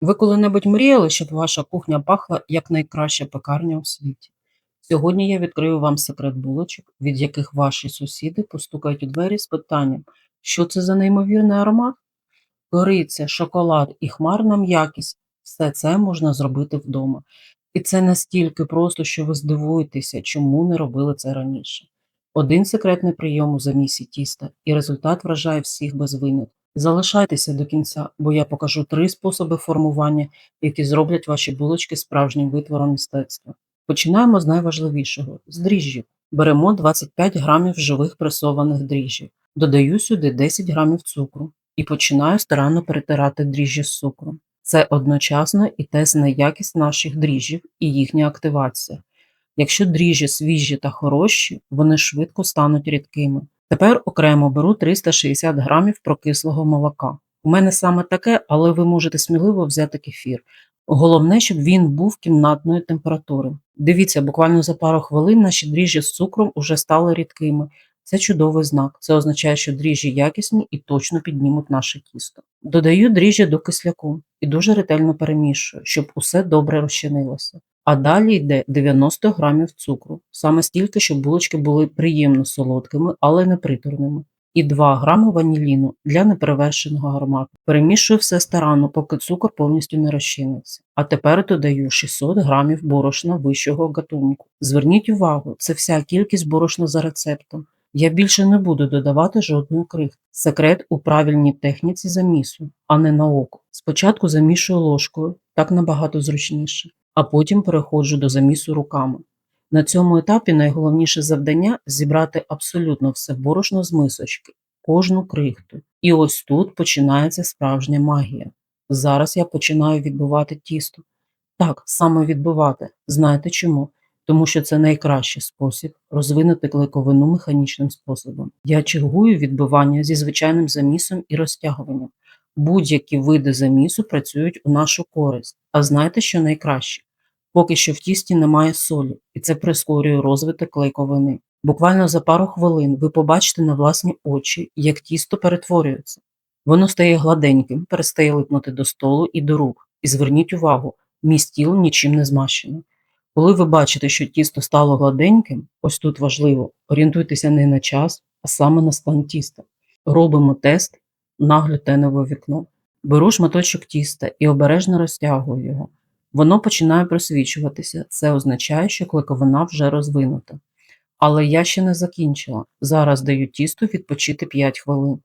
Ви коли-небудь мріяли, щоб ваша кухня пахла як найкраща пекарня у світі? Сьогодні я відкрию вам секрет булочок, від яких ваші сусіди постукають у двері з питанням, що це за неймовірний аромат? Кориця, шоколад і хмарна м'якість все це можна зробити вдома. І це настільки просто, що ви здивуєтеся, чому не робили це раніше. Один секретний прийом у замісі тіста, і результат вражає всіх без винятку. Залишайтеся до кінця, бо я покажу три способи формування, які зроблять ваші булочки справжнім витвором мистецтва. Починаємо з найважливішого з дріжджів. Беремо 25 грамів живих пресованих дріжджів, додаю сюди 10 грамів цукру і починаю старанно перетирати дріжджі з цукром. Це одночасно і тест на якість наших дріжджів і їхня активація. Якщо дріжджі свіжі та хороші, вони швидко стануть рідкими. Тепер окремо беру 360 грамів прокислого молока. У мене саме таке, але ви можете сміливо взяти кефір. Головне, щоб він був кімнатної температури. Дивіться, буквально за пару хвилин наші дріжджі з цукром уже стали рідкими. Це чудовий знак. Це означає, що дріжджі якісні і точно піднімуть наше тісто. Додаю дріжджі до кисляку і дуже ретельно перемішую, щоб усе добре розчинилося. А далі йде 90 грамів цукру, саме стільки, щоб булочки були приємно солодкими, але не приторними. І 2 грами ваніліну для неперевершеного аромату. Перемішую все старанно, поки цукор повністю не розчиниться. А тепер додаю 600 грамів борошна вищого гатунку. Зверніть увагу, це вся кількість борошна за рецептом. Я більше не буду додавати жодної крихти. Секрет у правильній техніці замісу, а не на око. Спочатку замішую ложкою, так набагато зручніше, а потім переходжу до замісу руками. На цьому етапі найголовніше завдання зібрати абсолютно все борошно з мисочки, кожну крихту. І ось тут починається справжня магія. Зараз я починаю відбивати тісто. Так, саме відбивати. Знаєте чому? Тому що це найкращий спосіб розвинути клейковину механічним способом. Я чергую відбивання зі звичайним замісом і розтягуванням. Будь-які види замісу працюють у нашу користь. А знаєте, що найкраще? Поки що в тісті немає солі, і це прискорює розвиток клейковини. Буквально за пару хвилин ви побачите на власні очі, як тісто перетворюється. Воно стає гладеньким, перестає липнути до столу і до рук. І зверніть увагу, мій стіл нічим не змащений. Коли ви бачите, що тісто стало гладеньким, ось тут важливо, орієнтуйтеся не на час, а саме на стан тіста. Робимо тест на глютенове вікно. Беру шматочок тіста і обережно розтягую його. Воно починає просвічуватися. Це означає, що клейковина вже розвинута. Але я ще не закінчила. Зараз даю тісту відпочити 5 хвилин.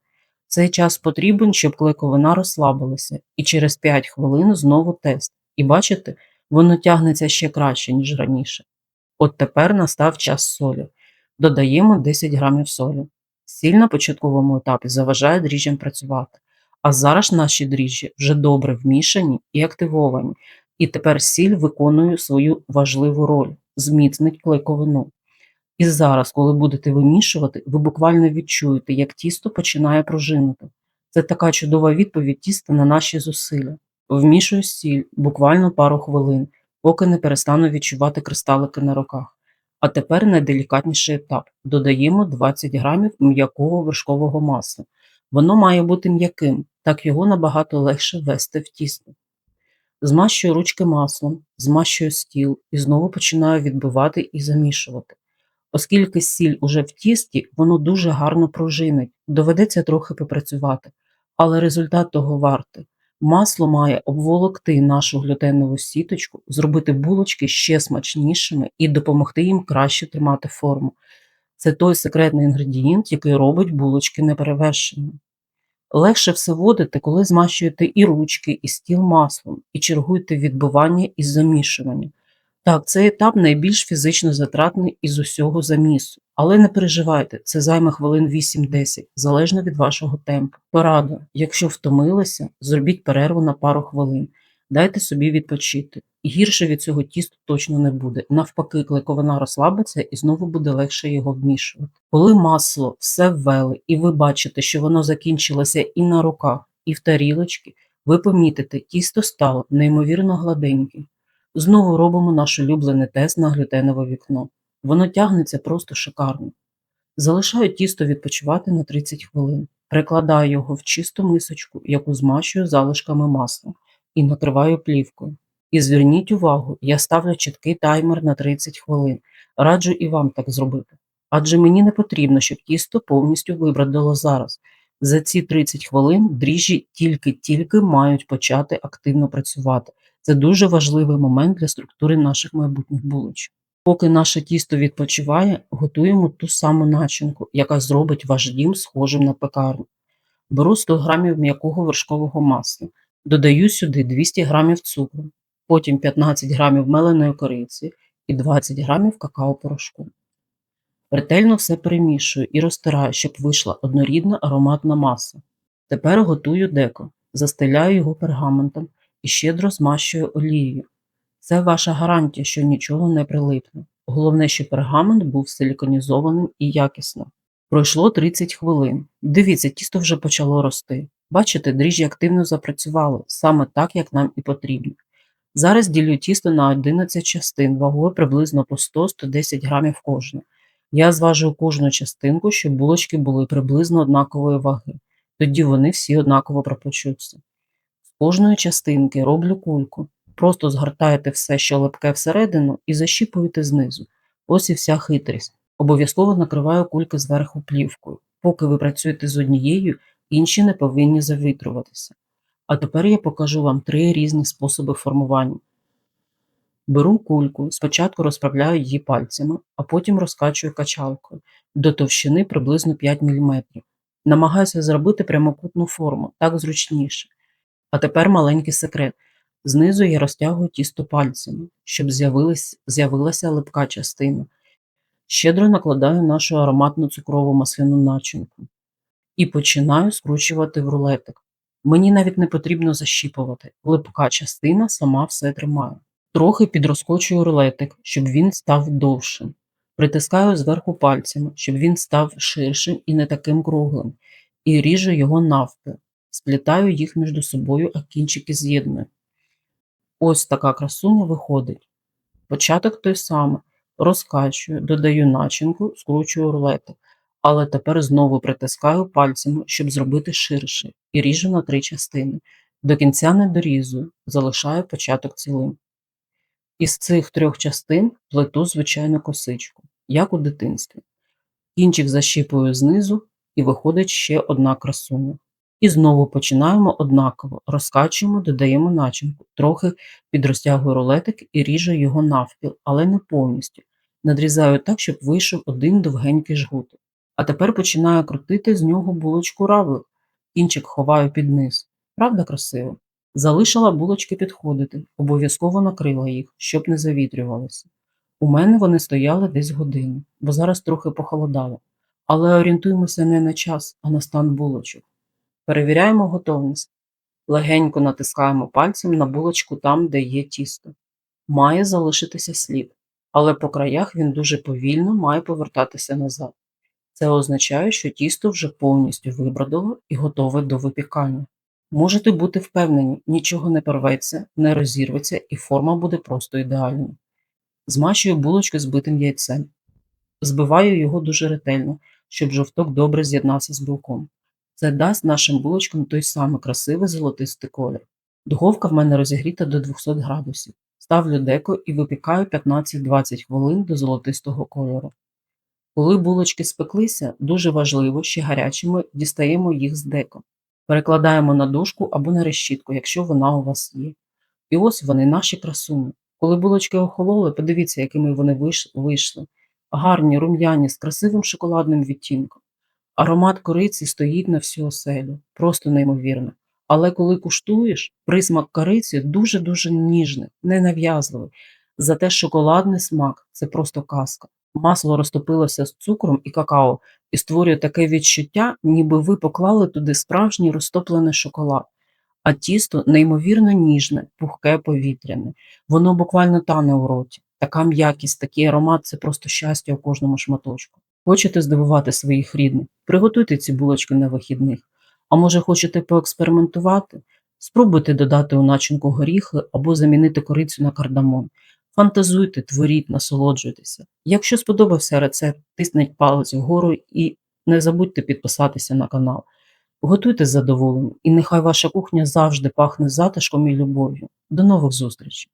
Цей час потрібен, щоб клейковина розслабилася, і через 5 хвилин знову тест. І бачите, воно тягнеться ще краще, ніж раніше. От тепер настав час солі. Додаємо 10 грамів солі. Сіль на початковому етапі заважає дріжджам працювати. А зараз наші дріжджі вже добре вмішані і активовані, і тепер сіль виконує свою важливу роль зміцнить клейковину. І зараз, коли будете вимішувати, ви буквально відчуєте, як тісто починає пружинити. Це така чудова відповідь тіста на наші зусилля. Вмішую сіль буквально пару хвилин, поки не перестану відчувати кристалики на руках. А тепер найделікатніший етап. Додаємо 20 грамів м'якого вершкового масла. Воно має бути м'яким, так його набагато легше ввести в тісто. Змащую ручки маслом, змащую стіл і знову починаю відбивати і замішувати. Оскільки сіль уже в тісті, воно дуже гарно пружинить, доведеться трохи попрацювати, але результат того вартий. Масло має обволокти нашу глютенову сіточку, зробити булочки ще смачнішими і допомогти їм краще тримати форму. Це той секретний інгредієнт, який робить булочки неперевершеними. Легше все водити, коли змащуєте і ручки, і стіл маслом, і чергуєте відбивання і замішування. Так, цей етап найбільш фізично затратний із усього замісу. Але не переживайте, це займе хвилин 8-10, залежно від вашого темпу. Порада, якщо втомилися, зробіть перерву на пару хвилин, дайте собі відпочити. І гірше від цього тісту точно не буде. Навпаки, клейковина розслабиться і знову буде легше його вмішувати. Коли масло все ввели, і ви бачите, що воно закінчилося і на руках, і в тарілочки, ви помітите, тісто стало неймовірно гладеньким. Знову робимо наш улюблений тест на глютенове вікно. Воно тягнеться просто шикарно. Залишаю тісто відпочивати на 30 хвилин. Прикладаю його в чисту мисочку, яку змащую залишками масла, і накриваю плівкою. І зверніть увагу, я ставлю чіткий таймер на 30 хвилин. Раджу і вам так зробити. Адже мені не потрібно, щоб тісто повністю вибродило зараз. За ці 30 хвилин дріжджі тільки-тільки мають почати активно працювати. Це дуже важливий момент для структури наших майбутніх булочок. Поки наше тісто відпочиває, готуємо ту саму начинку, яка зробить ваш дім схожим на пекарню. Беру 100 г м'якого вершкового масла, додаю сюди 200 г цукру, потім 15 г меленої кориці і 20 г какао-порошку. Ретельно все перемішую і розтираю, щоб вийшла однорідна ароматна маса. Тепер готую деко, застеляю його пергаментом і щедро змащую олією. Це ваша гарантія, що нічого не прилипне. Головне, щоб пергамент був силіконізованим і якісним. Пройшло 30 хвилин. Дивіться, тісто вже почало рости. Бачите, дріжджі активно запрацювали, саме так, як нам і потрібно. Зараз ділю тісто на 11 частин, вагою приблизно по 100-110 грамів кожна. Я зважую кожну частинку, щоб булочки були приблизно однакової ваги. Тоді вони всі однаково пропечуться. Кожної частинки роблю кульку. Просто згортаєте все, що липке всередину, і защіпуєте знизу. Ось і вся хитрість. Обов'язково накриваю кульки зверху плівкою. Поки ви працюєте з однією, інші не повинні завітрюватися. А тепер я покажу вам три різні способи формування. Беру кульку, спочатку розправляю її пальцями, а потім розкачую качалкою до товщини приблизно 5 мм. Намагаюся зробити прямокутну форму, так зручніше. А тепер маленький секрет. Знизу я розтягую тісто пальцями, щоб з'явилася липка частина. Щедро накладаю нашу ароматну цукрову масляну начинку і починаю скручувати в рулетик. Мені навіть не потрібно защіпувати, липка частина сама все тримає. Трохи підрозкочую рулетик, щоб він став довшим. Притискаю зверху пальцями, щоб він став ширшим і не таким круглим, і ріжу його навпіл. Сплітаю їх між собою, а кінчики з'єдную. Ось така красуня виходить. Початок той самий. Розкачую, додаю начинку, скручую рулетик, але тепер знову притискаю пальцями, щоб зробити ширше, і ріжу на три частини. До кінця не дорізую, залишаю початок цілим. Із цих трьох частин плету звичайну косичку, як у дитинстві. Кінчик защіпую знизу і виходить ще одна красуня. І знову починаємо однаково, розкачуємо, додаємо начинку, трохи підрозтягую рулетик і ріжу його навпіл, але не повністю. Надрізаю так, щоб вийшов один довгенький жгутик. А тепер починаю крутити з нього булочку равлик. Кінчик ховаю під низ. Правда красиво? Залишила булочки підходити, обов'язково накрила їх, щоб не завітрювалися. У мене вони стояли десь годину, бо зараз трохи похолодало. Але орієнтуємося не на час, а на стан булочок. Перевіряємо готовність. Легенько натискаємо пальцем на булочку там, де є тісто. Має залишитися слід, але по краях він дуже повільно має повертатися назад. Це означає, що тісто вже повністю вибродило і готове до випікання. Можете бути впевнені, нічого не порветься, не розірветься і форма буде просто ідеальною. Змащую булочку збитим яйцем. Збиваю його дуже ретельно, щоб жовток добре з'єднався з білком. Це дасть нашим булочкам той самий красивий золотистий колір. Духовка в мене розігріта до 200 градусів. Ставлю деко і випікаю 15-20 хвилин до золотистого кольору. Коли булочки спеклися, дуже важливо, ще гарячими дістаємо їх з деко. Перекладаємо на дошку або на решітку, якщо вона у вас є. І ось вони, наші красуні. Коли булочки охололи, подивіться, якими вони вийшли. Гарні, рум'яні, з красивим шоколадним відтінком. Аромат кориці стоїть на всю оселю, просто неймовірно. Але коли куштуєш, присмак кориці дуже-дуже ніжний, ненав'язливий. Зате шоколадний смак це просто казка. Масло розтопилося з цукром і какао і створює таке відчуття, ніби ви поклали туди справжній розтоплений шоколад. А тісто неймовірно ніжне, пухке повітряне. Воно буквально тане у роті. Така м'якість, такий аромат це просто щастя у кожному шматочку. Хочете здивувати своїх рідних? Приготуйте ці булочки на вихідних. А може хочете поекспериментувати? Спробуйте додати у начинку горіхи або замінити корицю на кардамон. Фантазуйте, творіть, насолоджуйтеся. Якщо сподобався рецепт, тисніть палець вгору і не забудьте підписатися на канал. Готуйте задоволенням, і нехай ваша кухня завжди пахне затишком і любов'ю. До нових зустрічей!